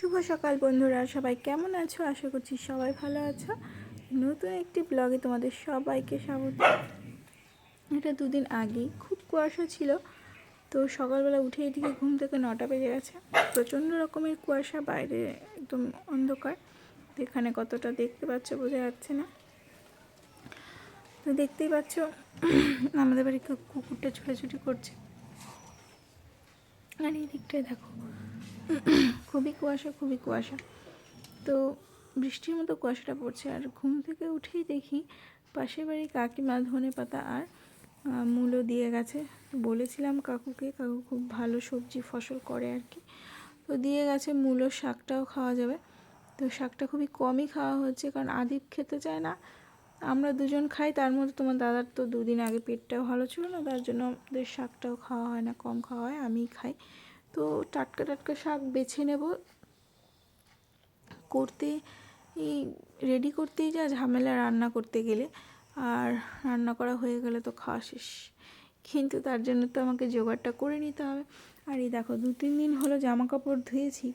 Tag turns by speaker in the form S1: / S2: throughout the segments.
S1: শুভ সকাল বন্ধুরা, সবাই কেমন আছো? আশা করছি সবাই ভালো আছো। নতুন একটি ব্লগে তোমাদের সবাইকে স্বাগত। এটা দুদিন আগেই খুব কুয়াশা ছিল, তো সকালবেলা উঠে এদিকে ঘুম থেকে নটা বেজে গেছে। প্রচণ্ড রকমের কুয়াশা, বাইরে একদম অন্ধকার। এখানে কতটা দেখতে পাচ্ছ বোঝা যাচ্ছে না। তো দেখতেই পাচ্ছ, আমাদের বাড়ি কুকুরটা ছুটাছুটি করছে। আর এই দিকটায় দেখো খুবই কুয়াশা খুবই কুয়াশা। তো বৃষ্টির মতো কুয়াশাটা পড়ছে আর ঘুম থেকে উঠেই দেখি পাশের বাড়ি কাকিমা ধনে পাতা আর আহ, মূলো দিয়ে গেছে। বলেছিলাম কাকুকে কাকু খুব ভালো সবজি ফসল করে আর কি। তো দিয়ে গেছে মূলো শাকটাও খাওয়া যাবে। তো শাকটা খুবই কমই খাওয়া হচ্ছে কারণ আদিপ খেতে চায় না। আমরা দুজন খাই তার মধ্যে তোমার দাদার তো দুদিন আগে পেটটাও ভালো ছিল না তার জন্য ওদের শাকটাও খাওয়া হয় না কম খাওয়া হয় আমিই খাই। তো টাটকা টাটকা শাক বেছে নেব। করতে, এই রেডি করতেই যা ঝামেলা রান্না করতে গেলে। আর রান্না করা হয়ে গেলে তো খাওয়া শেষ। কিন্তু তার জন্য তো আমাকে জোগাড়টা করে নিতে হবে। আর এই দেখো, দু তিন দিন হলো জামা কাপড় ধুয়েছি।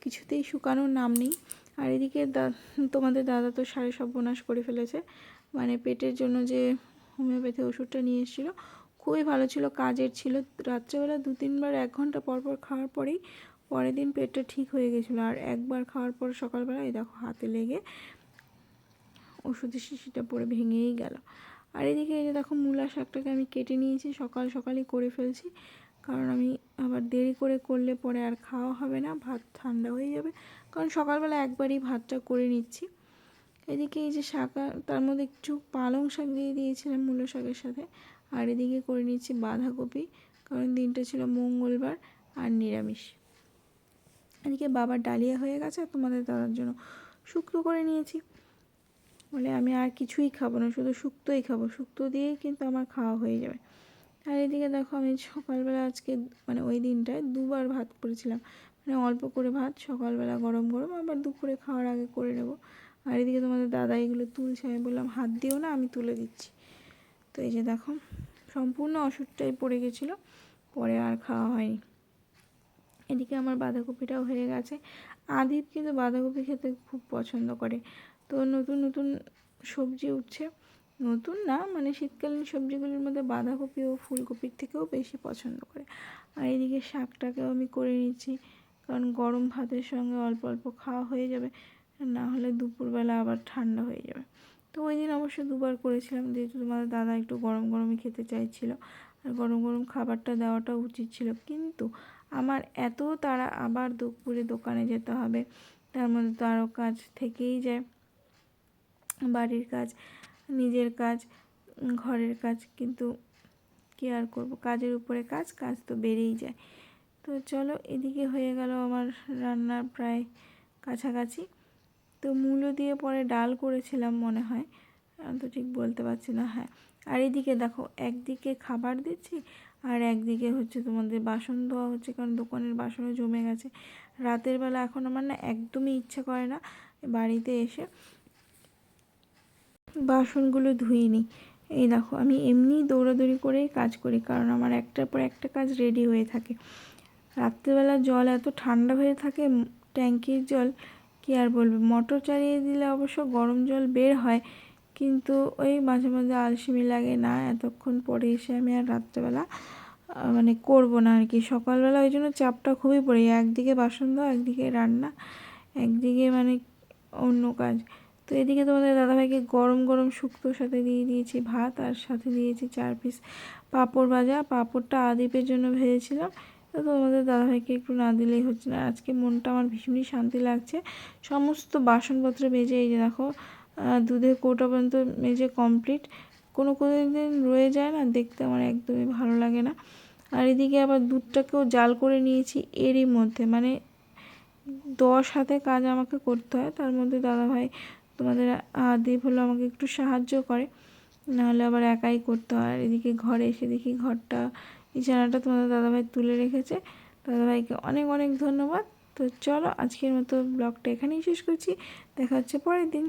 S1: কিছুতেই শুকানোর নাম নেই। আর এদিকে দা- তোমাদের দাদা তো সাড়ে সর্বনাশ করে ফেলেছে। মানে পেটের জন্য যে হোমিওপ্যাথি ওষুধটা নিয়ে এসেছিল খুবই ভালো ছিল, কাজের ছিল। রাত্রেবেলা দু তিনবার এক ঘণ্টা পর পর খাওয়ার পরেই পরের দিন পেটটা ঠিক হয়ে গেছিল। আর একবার খাওয়ার পর সকালবেলা এই দেখো হাতে লেগে ওষুধের শিশিটা পড়ে ভেঙেই গেল। আর এদিকে এই যে দেখো মূলা শাকটাকে আমি কেটে নিয়েছি, সকাল সকালই করে ফেলছি। কারণ আমি আবার দেরি করে করলে পরে আর খাওয়া হবে না, ভাত ঠান্ডা হয়ে যাবে। কারণ সকালবেলা একবারই ভাতটা করে নিচ্ছি। এদিকে এই যে শাক, তার মধ্যে একটু পালং শাক দিয়ে দিয়েছিলাম মূলো শাকের সাথে। আর এদিকে করে নিচ্ছি বাঁধাকপি, কারণ দিনটা ছিল মঙ্গলবার আর নিরামিষ। এদিকে বাবার ডালিয়া হয়ে গেছে তোমাদের দাদার জন্য শুক্তো করে নিয়েছি। বলে আমি আর কিছুই খাব না, শুধু শুক্তোই খাব। শুক্তো দিয়েই কিন্তু আমার খাওয়া হয়ে যাবে। আর এদিকে দেখো আমি সকালবেলা আজকে মানে ওই দিনটায় দুবার ভাত করেছিলাম। মানে অল্প করে ভাত, সকালবেলা গরম গরম, আবার দুপুরে খাওয়ার আগে করে নেব। আর এদিকে তোমাদের দাদা এগুলো তুলছে, আমি বললাম, হাত দিও না, আমি তুলে দিচ্ছি। তো এই যে দেখো, সম্পূর্ণ ওষুধটাই পড়ে গেছিল, পরে আর খাওয়া হয়নি। এদিকে আমার বাঁধাকপিটাও হয়ে গেছে। আদিপ কিন্তু বাঁধাকপি খেতে খুব পছন্দ করে। তো নতুন নতুন সবজি উঠছে। নতুন না মানে শীতকালীন সবজিগুলির মধ্যে বাঁধাকপি ও ফুলকপির থেকেও বেশি পছন্দ করে। আর এদিকে শাকটাকেও আমি করে নিচ্ছি, কারণ গরম ভাতের সঙ্গে অল্প অল্প খাওয়া হয়ে যাবে, না হলে দুপুরবেলা আবার ঠান্ডা হয়ে যাবে। তো ওই দিন অবশ্য দুবার করেছিলাম, যেহেতু তোমাদের দাদা একটু গরম গরমই খেতে চাইছিল। আর গরম গরম খাবারটা দেওয়াটা উচিত ছিল। কিন্তু আমার এত তারা আবার দুপুরে দোকানে যেতে হবে, তার মধ্যে তো আরও কাজ থেকেই যায়। বাড়ির কাজ, নিজের কাজ, ঘরের কাজ, কিন্তু কি আর করব? কাজের উপরে কাজ কাজ তো বেড়েই যায়। তো চলো, এদিকে হয়ে গেল আমার রান্নার প্রায় কাছাকাছি। তো মূলো দিয়ে পরে ডাল করেছিলাম মনে হয়। তো ঠিক বলতে পারছি না হ্যাঁ। আর এদিকে দেখো, একদিকে খাবার দিচ্ছি আর একদিকে হচ্ছে তোমাদের বাসন ধোয়া হচ্ছে, কারণ দোকানের বাসনও জমে গেছে। রাতের বেলা এখন আমার না একদমই ইচ্ছা করে না বাড়িতে এসে বাসনগুলো ধুইনি। এই দেখো, আমি এমনি দৌড়াদৌড়ি করেই কাজ করি, কারণ আমার একটার পর একটা কাজ রেডি হয়ে থাকে। রাত্রেবেলা জল এত ঠান্ডা হয়ে থাকে ট্যাঙ্কির জল কি আর বলব? মোটর চালিয়ে দিলে অবশ্য গরম জল বের হয়, কিন্তু ওই মাঝে মাঝে আলসেমি লাগে না। এতক্ষণ পরে এসে আমি আর রাত্রেবেলা মানে করব না আর কি। সকালবেলা ওই জন্য চাপটা খুবই পড়ে। যায় একদিকে বাসন ধোয়া, একদিকে রান্না, একদিকে মানে অন্য কাজ। তো এদিকে তোমাদের দাদাভাইকে গরম গরম শুক্তোর সাথে দিয়ে দিয়েছি ভাত, আর সাথে দিয়েছি চার পিস পাঁপড় ভাজা। পাঁপড়টা আদিপের জন্য ভেজেছিলাম। তো তোমাদের দাদাভাইকে একটু না দিলেই হচ্ছে না। আজকে মনটা আমার ভীষণই শান্তি লাগছে। সমস্ত বাসনপত্র মেজে এই যে দেখো দুধের কৌটা পর্যন্ত মেজে কমপ্লিট কোনো কোনো দিন রয়ে যায় না, দেখতে আমার একদমই ভালো লাগে না। আর এদিকে আবার দুধটাকেও জাল করে নিয়েছি এরই মধ্যে। মানে দশ হাতে কাজ আমাকে করতে হয়, তার মধ্যে দাদাভাই তোমাদের আদিপ হলো আমাকে একটু সাহায্য করে। নাহলে আবার একাই করতে হয়। এদিকে ঘরে এসে দেখি ঘরটা বিছানাটা তোমাদের দাদাভাই তুলে রেখেছে। দাদাভাইকে অনেক অনেক ধন্যবাদ। তো চলো আজকের মতো ব্লগটা এখানেই শেষ করছি। দেখা হচ্ছে পরের দিন।